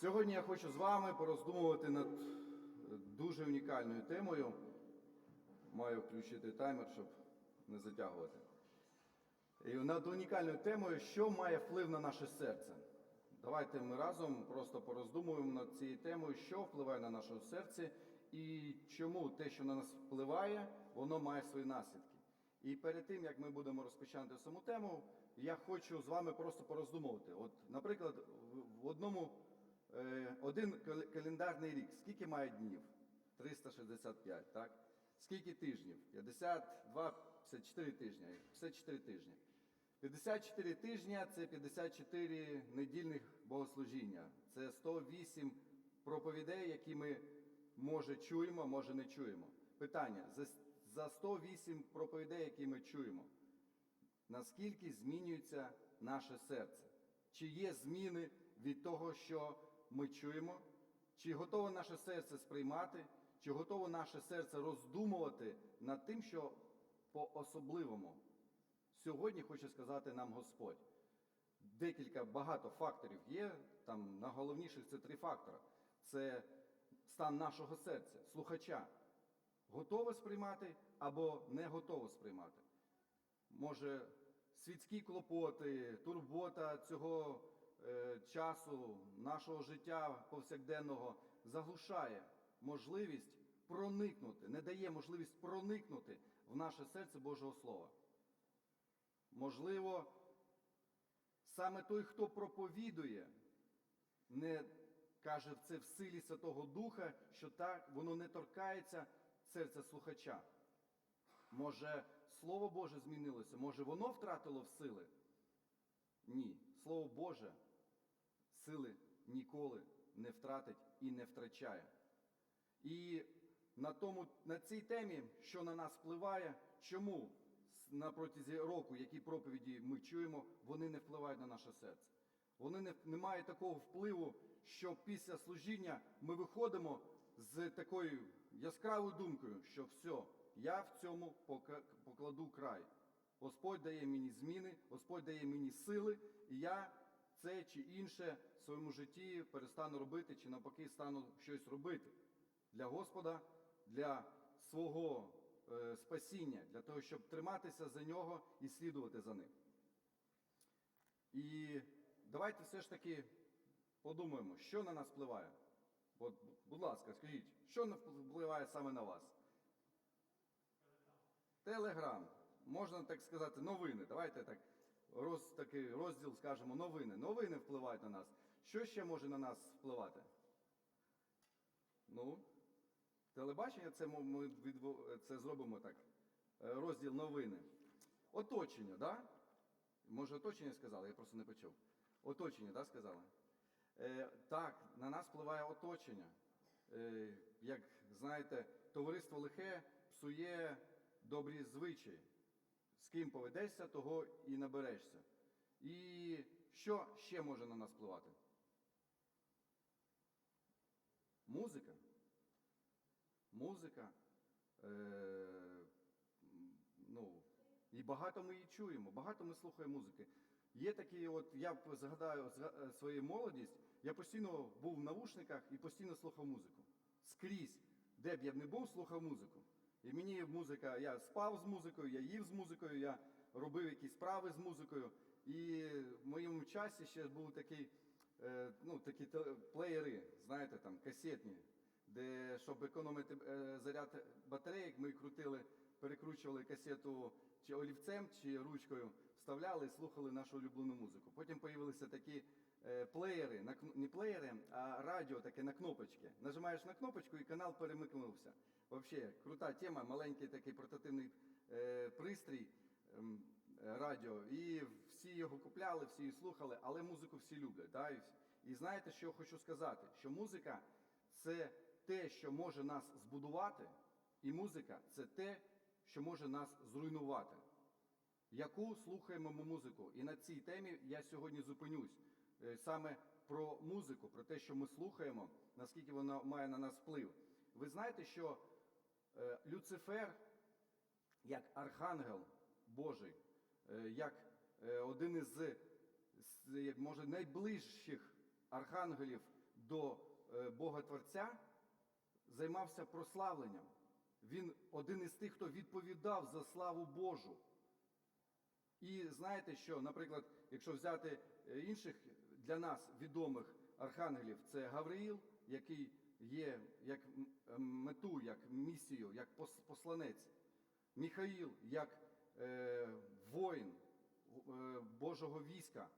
Сьогодні я хочу з вами пороздумувати над дуже унікальною темою. Маю включити таймер, щоб не затягувати. І над унікальною темою, що має вплив на наше серце. Давайте ми разом просто пороздумуємо над цією темою, що впливає на наше серце і чому те, що на нас впливає, воно має свої наслідки. І перед тим, як ми будемо розпочинати саму тему, я хочу з вами просто пороздумувати. От, наприклад, в- одному е, один календарний рік, скільки має днів? 365, так? Скільки тижнів? 52, 54 тижні. 54 тижні. 54 тижня це 54 недільних богослужіння. Це 108 проповідей, які ми може чуємо, може не чуємо. Питання: за, за 108 проповідей, які ми чуємо, наскільки змінюється наше серце? Чи є зміни від того, що ми чуємо? Чи готове наше серце сприймати? Чи готове наше серце роздумувати над тим, що по-особливому сьогодні хоче сказати нам Господь? Декілька багато факторів є. Там найголовніших це три фактори: це стан нашого серця, слухача. Готове сприймати або не готово сприймати. Може, світські клопоти, турбота цього часу, нашого життя повсякденного заглушає можливість проникнути, не дає можливість проникнути в наше серце Божого Слова. Можливо, саме той, хто проповідує, не каже це в силі Святого Духа, що так воно не торкається серця слухача. Може, Слово Боже змінилося, може воно втратило в сили? Ні. Слово Боже сили ніколи не втратить і не втрачає. І на, тому, на цій темі, що на нас впливає, чому на протязі року, які проповіді ми чуємо, вони не впливають на наше серце. Вони не, не мають такого впливу, що після служіння ми виходимо з такою яскравою думкою, що все, я в цьому покладу край. Господь дає мені зміни, Господь дає мені сили, і я це чи інше в своєму житті перестану робити, чи навпаки стану щось робити для Господа, для свого е, спасіння, для того, щоб триматися за нього і слідувати за ним. І давайте все ж таки подумаємо, що на нас впливає. От, будь ласка, скажіть, що впливає саме на вас? Телеграм. Можна так сказати, новини. Давайте так роз, такий розділ скажемо новини. Новини впливають на нас. Що ще може на нас впливати? Ну, телебачення, це ми- ми це зробимо так. Е, Розділ новини. Оточення, да? Може, оточення сказали, я просто не почув. Оточення, да, сказали? Е, так, на нас впливає оточення. Е, як знаєте, товариство лихе псує добрі звичаї. З ким поведешся, того і наберешся. І що ще може на нас впливати? Музика. Музика. Е, ну, і багато ми її чуємо, багато ми слухаємо музики. Є такі, от я згадаю зга- е, свою молодість, я постійно був в навушниках і постійно слухав музику. Скрізь, де б я не був, слухав музику. І мені музика, я спав з музикою, я їв з музикою, я робив якісь справи з музикою. І в моєму часі ще був такий, е, ну, такі плеєри, знаєте, там, касетні, де, щоб економити е, заряд батарейок, ми крутили, перекручували касету чи олівцем, чи ручкою, вставляли і слухали нашу улюблену музику. Потім з'явилися такі плеєри, на, не плеєри, а радіо таке на кнопочки. Нажимаєш на кнопочку і канал перемикнувся. Взагалі, крута тема, маленький такий портативний е, пристрій е, радіо. І всі його купляли, всі її слухали, але музику всі люблять. Да? І, і знаєте, що я хочу сказати? Що музика це те, що може нас збудувати, і музика це те, що може нас зруйнувати. Яку слухаємо ми музику? І на цій темі я сьогодні зупинюсь Е, саме про музику, про те, що ми слухаємо, наскільки вона має на нас вплив. Ви знаєте, що е, Люцифер, як архангел Божий, е, як е, один із, може, найближчих архангелів до е, Бога Творця, займався прославленням. Він один із тих, хто відповідав за славу Божу. І знаєте що, наприклад, якщо взяти е, інших для нас відомих архангелів, це Гавриїл, який є як мету, як місію, як посланець, Міхаїл як е, воїн е, Божого війська,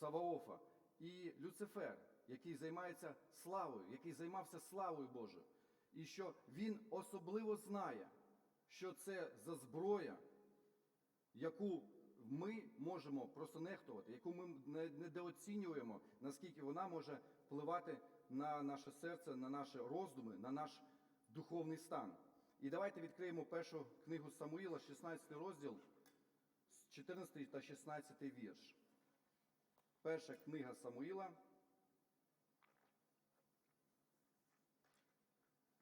Саваофа, і Люцифер, який займається славою, який займався славою Божою. І що він особливо знає, що це за зброя, яку ми можемо просто нехтувати, яку ми недооцінюємо, наскільки вона може впливати на наше серце, на наші роздуми, на наш духовний стан. І давайте відкриємо першу книгу Самуїла, 16 розділ, 14 та 16 вірш. Перша книга Самуїла,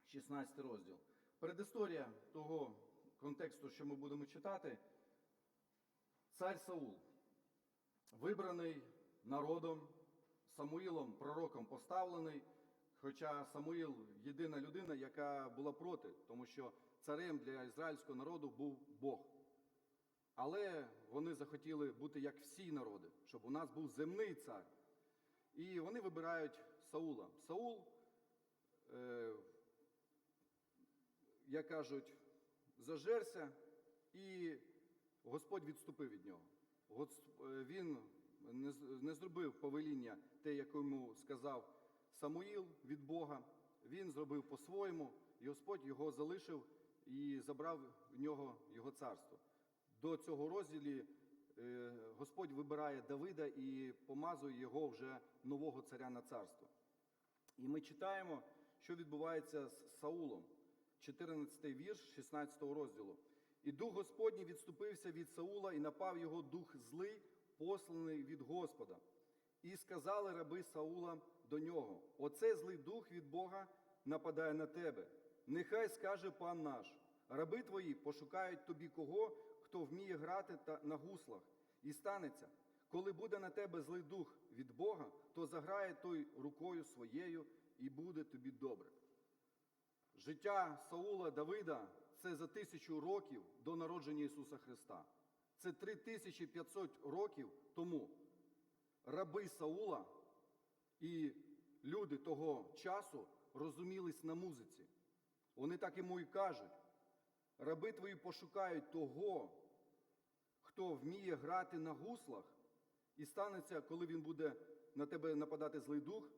16 розділ. Передісторія того контексту, що ми будемо читати, цар Саул, вибраний народом, Самуїлом, пророком поставлений, хоча Самуїл єдина людина, яка була проти, тому що царем для ізраїльського народу був Бог. Але вони захотіли бути як всі народи, щоб у нас був земний цар. І вони вибирають Саула. Саул, е, як кажуть, зажерся, і Господь відступив від нього. Е, Він не, зробив повеління, те, яке йому сказав Самуїл від Бога. Він зробив по-своєму, і Господь його залишив і забрав в нього його царство. До цього розділі е, Господь вибирає Давида і помазує його вже нового царя на царство. І ми читаємо, що відбувається з Саулом. 14 вірш 16 розділу. І дух Господній відступився від Саула, і напав його дух злий, посланий від Господа. І сказали раби Саула до нього: Оце злий дух від Бога нападає на тебе. Нехай скаже пан наш: раби твої пошукають тобі кого, хто вміє грати та на гуслах. І станеться, коли буде на тебе злий дух від Бога, то заграє той рукою своєю, і буде тобі добре. Життя Саула Давида це за тисячу років до народження Ісуса Христа. Це 3500 років тому. Раби Саула і люди того часу розумілись на музиці. Вони так йому і кажуть: раби твої пошукають того, хто вміє грати на гуслах, і станеться, коли він буде на тебе нападати злий дух,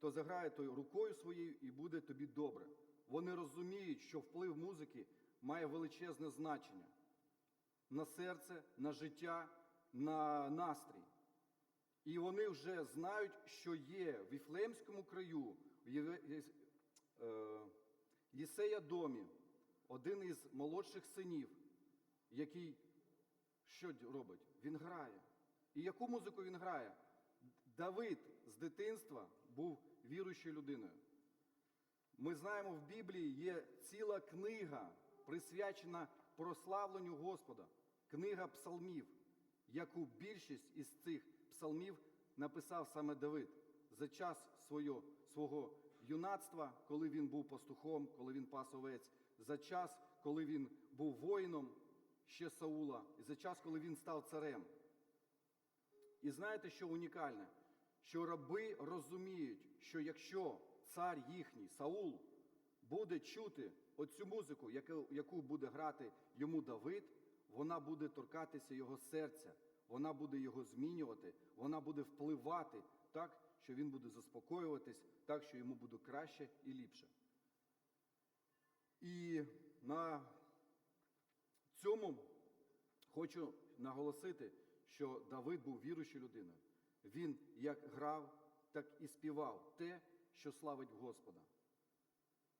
то заграє той рукою своєю і буде тобі добре. Вони розуміють, що вплив музики має величезне значення на серце, на життя, на настрій. І вони вже знають, що є в Віфлеємському краю, в Єве- Єс- е, Єсея домі, один із молодших синів, який що робить? Він грає. І яку музику він грає? Давид з дитинства був віруючою людиною. Ми знаємо, в Біблії є ціла книга, присвячена прославленню Господа, книга псалмів, яку більшість із цих псалмів написав саме Давид за час свого, свого юнацтва, коли він був пастухом, коли він пас овець, за час, коли він був воїном ще Саула, і за час, коли він став царем. І знаєте, що унікальне? Що раби розуміють, що якщо цар їхній, Саул, буде чути оцю музику, яку, буде грати йому Давид, вона буде торкатися його серця, вона буде його змінювати, вона буде впливати так, що він буде заспокоюватись, так, що йому буде краще і ліпше. І на цьому хочу наголосити, що Давид був віруючою людиною. Він як грав, так і співав те, що славить Господа.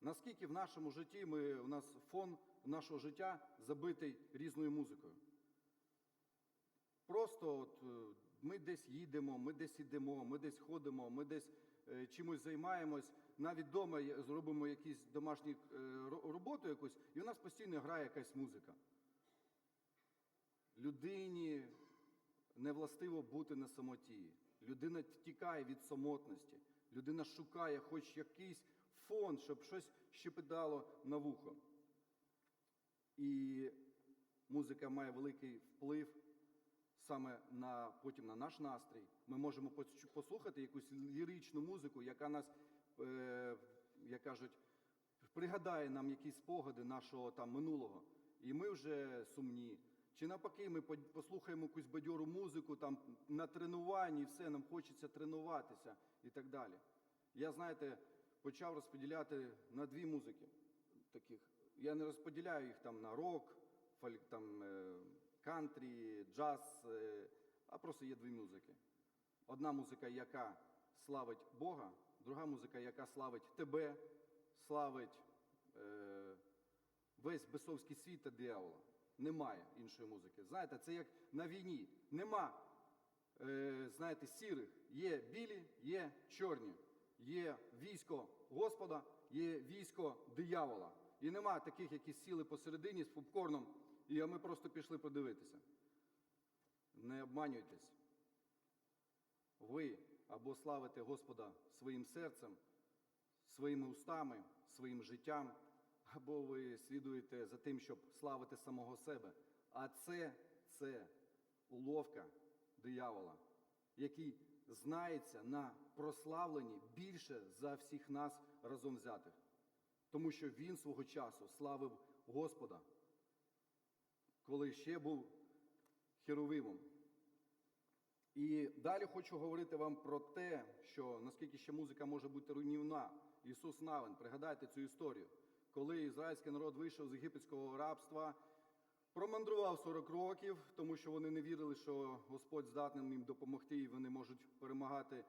Наскільки в нашому житті ми, у нас фон нашого життя забитий різною музикою. Просто от, е, ми десь їдемо, ми десь йдемо, ми десь ходимо, ми десь е, чимось займаємось, навіть вдома зробимо якісь домашні е, роботу якусь, і у нас постійно грає якась музика. Людині не властиво бути на самоті. Людина тікає від самотності. Людина шукає хоч якийсь фон, щоб щось щепетало на вухо. І музика має великий вплив саме на потім на наш настрій. Ми можемо послухати якусь ліричну музику, яка нас, е, як кажуть, пригадає нам якісь спогади нашого там минулого. І ми вже сумні. Чи навпаки, ми послухаємо якусь бадьору музику там на тренуванні, і все, нам хочеться тренуватися і так далі. Я, знаєте, почав розподіляти на дві музики таких. Я не розподіляю їх там на рок, фольк, там, е, кантрі, джаз, е, а просто є дві музики. Одна музика, яка славить Бога, друга музика, яка славить тебе, славить е, весь бесовський світ та диявола. Немає іншої музики. Знаєте, це як на війні. Нема, е, знаєте, сірих. Є білі, є чорні. Є військо Господа, є військо диявола. І нема таких, які сіли посередині з попкорном, і ми просто пішли подивитися. Не обманюйтесь. Ви або славите Господа своїм серцем, своїми устами, своїм життям, або ви слідуєте за тим, щоб славити самого себе. А це, це уловка диявола, який знається на прославленні більше за всіх нас разом взятих. Тому що він свого часу славив Господа, коли ще був херовимом. І далі хочу говорити вам про те, що наскільки ще музика може бути руйнівна. Ісус Навин, пригадайте цю історію, коли ізраїльський народ вийшов з єгипетського рабства, промандрував 40 років, тому що вони не вірили, що Господь здатний їм допомогти, і вони можуть перемагати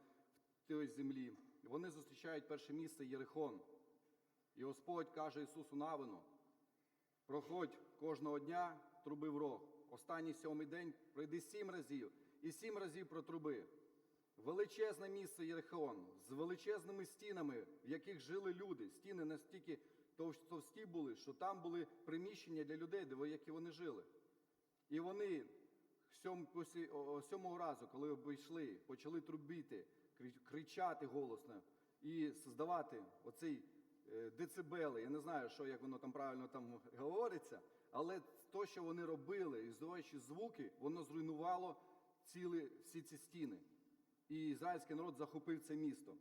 в тій землі. Вони зустрічають перше місце Єрихон. І Господь каже Ісусу Навину: проходь кожного дня труби в рог. Останній сьомий день пройди сім разів і сім разів протруби. Величезне місце Єрихон з величезними стінами, в яких жили люди. Стіни настільки товсті були, що там були приміщення для людей, де які вони жили. І вони сьомого разу, коли обійшли, почали трубіти, кричати голосно і здавати оцей е, децибели. Я не знаю, що як воно там правильно там говориться, але то, що вони робили, і здаваючи звуки, воно зруйнувало ціли, всі ці стіни. І ізраїльський народ захопив це місто.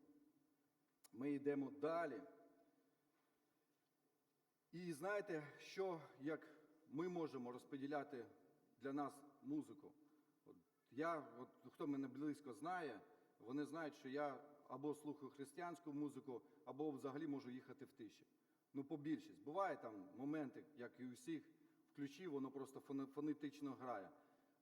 Ми йдемо далі. І знаєте, що як ми можемо розподіляти для нас музику? От я, от, хто мене близько знає, вони знають, що я або слухаю християнську музику, або взагалі можу їхати в тиші. Ну, по більшість. Буває там моменти, як і у всіх, включив, воно просто фонетично грає.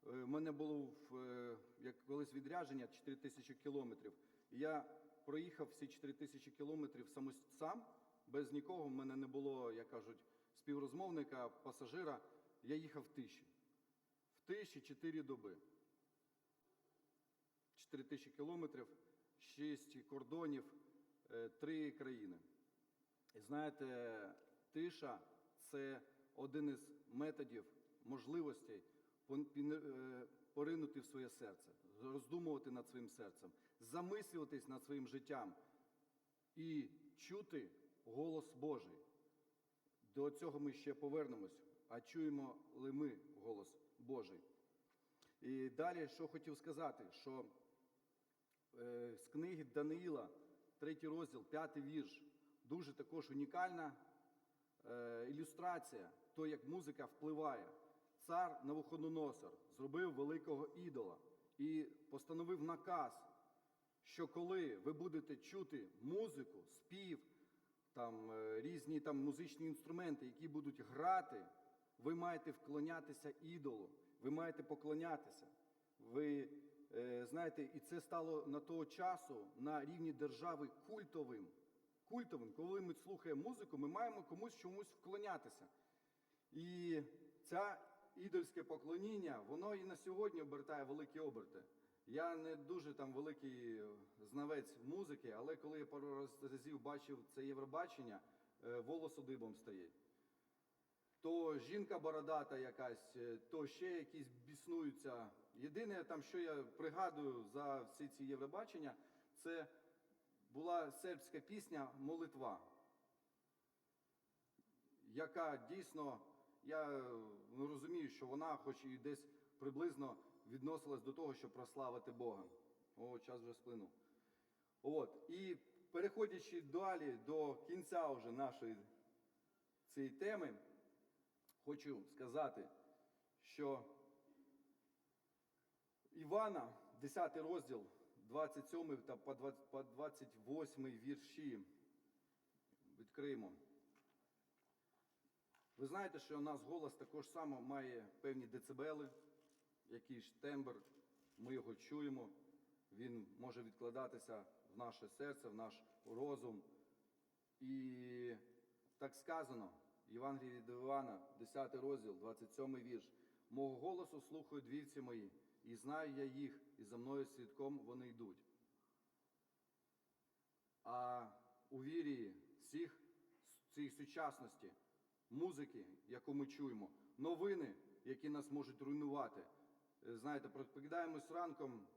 Е, У мене було в, е, як колись відрядження 4 тисячі кілометрів. Я проїхав всі 4 тисячі кілометрів самос- сам, без нікого. У мене не було, як кажуть, співрозмовника, пасажира. Я їхав в тиші. В тиші 4 доби. 4 тисячі кілометрів, 6 кордонів, 3 країни. І знаєте, тиша це один із методів, можливостей е, поринути в своє серце, роздумувати над своїм серцем, замислюватись над своїм життям і чути голос Божий. До цього ми ще повернемось. А чуємо ли ми голос Божий? І далі, що хотів сказати, що е, з книги Даниїла, третій розділ, п'ятий вірш, дуже також унікальна е, ілюстрація, то як музика впливає. Цар Навуходоносор зробив великого ідола і постановив наказ, що коли ви будете чути музику, спів, там е, різні там музичні інструменти, які будуть грати, ви маєте вклонятися ідолу, ви маєте поклонятися. Ви е, знаєте, і це стало на того часу на рівні держави культовим. Культовим, коли ми слухаємо музику, ми маємо комусь чомусь вклонятися. І ця ідольське поклоніння, воно і на сьогодні обертає великі оберти. Я не дуже там великий знавець музики, але коли я пару разів бачив це Євробачення, е, волосу дибом стоїть. То жінка бородата якась, е, то ще якісь біснуються. Єдине, там, що я пригадую за всі ці Євробачення, це була сербська пісня Молитва, яка дійсно, я е, ну, розумію, що вона, хоч і десь приблизно відносилась до того, щоб прославити Бога. О, час вже сплинув. От. І переходячи далі до кінця вже нашої цієї теми, хочу сказати, що Івана, 10 розділ, 27 та по 28 вірші. Відкриємо. Ви знаєте, що у нас голос також само має певні децибели, який ж тембр, ми його чуємо, він може відкладатися в наше серце, в наш розум. І так сказано, Євангелії від Івана, 10 розділ, 27 вірш. Мого голосу слухають вівці мої, і знаю я їх, і за мною слідком вони йдуть. А у вірі всіх цієї сучасності, музики, яку ми чуємо, новини, які нас можуть руйнувати. Е, Знаєте, прокидаємось ранком,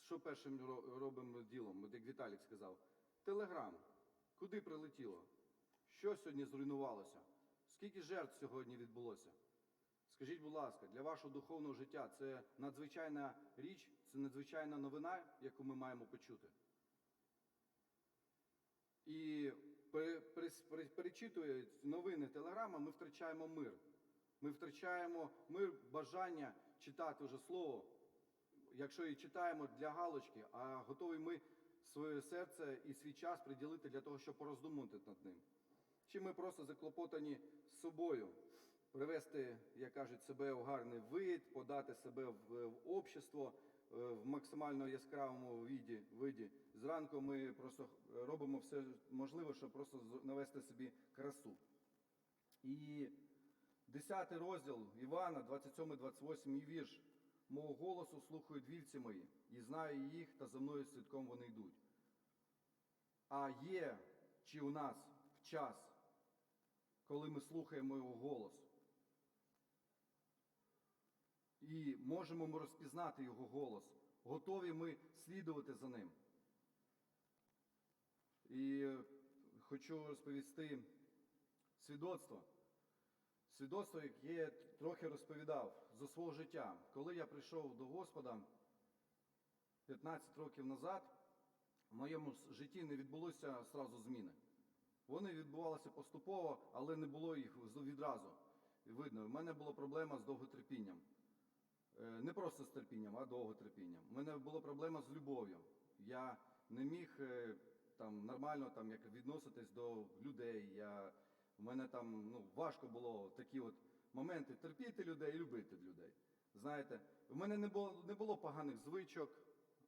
що першим робимо ділом, як Віталік сказав? Телеграм. Куди прилетіло? Що сьогодні зруйнувалося? Скільки жертв сьогодні відбулося? Скажіть, будь ласка, для вашого духовного життя це надзвичайна річ, це надзвичайна новина, яку ми маємо почути. І перечитує новини телеграма, ми втрачаємо мир. Ми втрачаємо мир, бажання читати вже слово. Якщо і читаємо для галочки, а готові ми своє серце і свій час приділити для того, щоб пороздумувати над ним. Чи ми просто заклопотані з собою, привести, як кажуть, себе в гарний вид, подати себе в, в общество е, в максимально яскравому виді, виді. Зранку ми просто робимо все можливе, щоб просто навести собі красу. І 10 розділ Івана, 27-28 вірш. Мого голосу слухають вівці мої, і знаю їх, та за мною слідком вони йдуть. А є чи у нас в час, коли ми слухаємо його голос, і можемо ми розпізнати його голос, готові ми слідувати за ним. І хочу розповісти свідоцтво. Свідоцтво, яке трохи розповідав за свого життя. Коли я прийшов до Господа 15 років назад, в моєму житті не відбулося зразу зміни. Вони відбувалися поступово, але не було їх відразу. Видно, в мене була проблема з довготерпінням. Е, Не просто з терпінням, а довготерпінням. У мене була проблема з любов'ю. Я не міг е, там нормально там як відноситись до людей. Я, у мене там ну, важко було такі от моменти терпіти людей і любити людей. Знаєте, в мене не було, не було поганих звичок,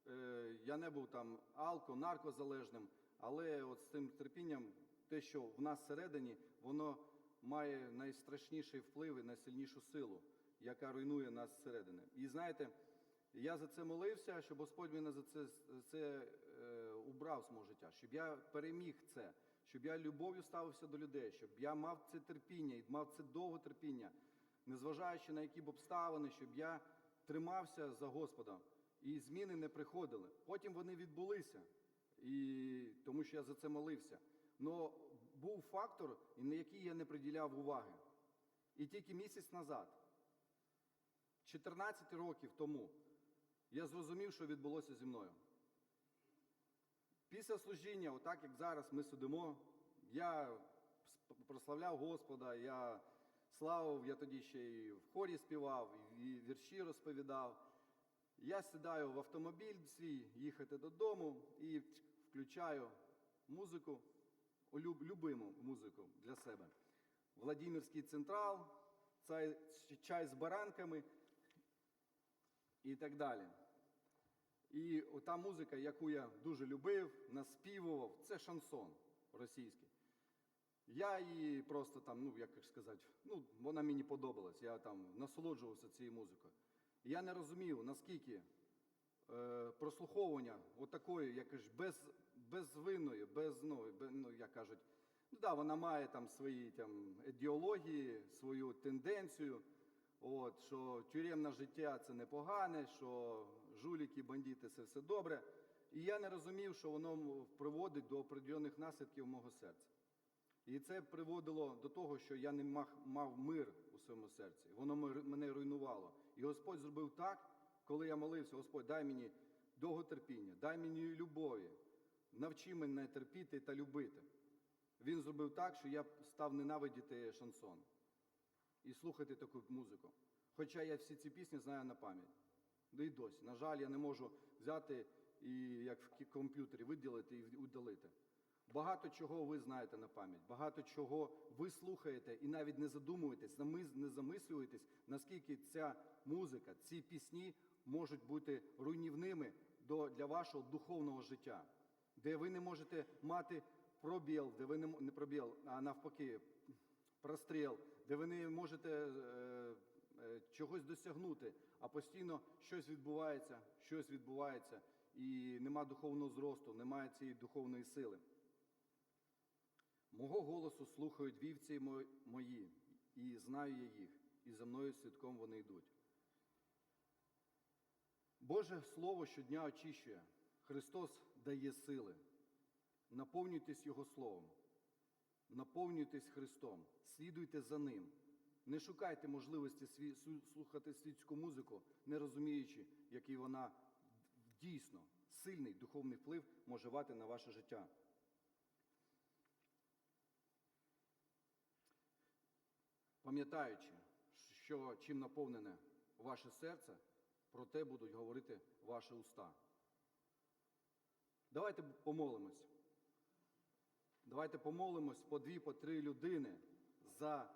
е, я не був там алко, наркозалежним, але от з цим терпінням, те, що в нас всередині, воно має найстрашніший вплив і найсильнішу силу, яка руйнує нас зсередини. І знаєте, я за це молився, щоб Господь мене за це, це е, убрав з мого життя, щоб я переміг це, щоб я любов'ю ставився до людей, щоб я мав це терпіння і мав це довге терпіння, незважаючи на які б обставини, щоб я тримався за Господа. І зміни не приходили. Потім вони відбулися, і, тому що я за це молився. Но був фактор, на який я не приділяв уваги. І тільки місяць назад, 14 років тому, я зрозумів, що відбулося зі мною. Після служіння, отак як зараз ми сидимо, я прославляв Господа, я славив, я тоді ще і в хорі співав, і вірші розповідав. Я сідаю в автомобіль свій їхати додому і включаю музику, любиму музику для себе. Владимирський централ, цай- чай з баранками і так далі. І та музика, яку я дуже любив, наспівував, це шансон російський. Я її просто там, ну як сказати, ну вона мені подобалась. Я там насолоджувався цією музикою. Я не розумів, наскільки е, прослуховування отакої, як ж без, безвинної, без, ну, бе- ну, як кажуть, ну да, вона має там свої там, ідеології, свою тенденцію. От, що тюремне життя це непогане, що жуліки, бандити це все добре. І я не розумів, що воно приводить до определених наслідків мого серця. І це приводило до того, що я не мав, мир у своєму серці. Воно мене руйнувало. І Господь зробив так, коли я молився, Господь, дай мені довготерпіння, дай мені любові, навчи мене терпіти та любити. Він зробив так, що я став ненавидіти шансон і слухати таку музику. Хоча я всі ці пісні знаю на пам'ять. Да і досі. На жаль, я не можу взяти і як в комп'ютері виділити і удалити. Багато чого ви знаєте на пам'ять, багато чого ви слухаєте і навіть не задумуєтесь, не замислюєтесь, наскільки ця музика, ці пісні можуть бути руйнівними для вашого духовного життя, де ви не можете мати пробіл, де ви не, не пробіл, а навпаки, простріл, де ви не можете е, чогось досягнути, а постійно щось відбувається, щось відбувається, і нема духовного зросту, немає цієї духовної сили. Мого голосу слухають вівці мої, і знаю я їх, і за мною слідком вони йдуть. Боже Слово щодня очищує. Христос дає сили. Наповнюйтесь Його Словом. Наповнюйтесь Христом, слідуйте за Ним. Не шукайте можливості слухати світську музику, не розуміючи, який вона дійсно сильний духовний вплив може мати на ваше життя. Пам'ятаючи, що чим наповнене ваше серце, про те будуть говорити ваші уста. Давайте помолимось. Давайте помолимось по дві, по три людини за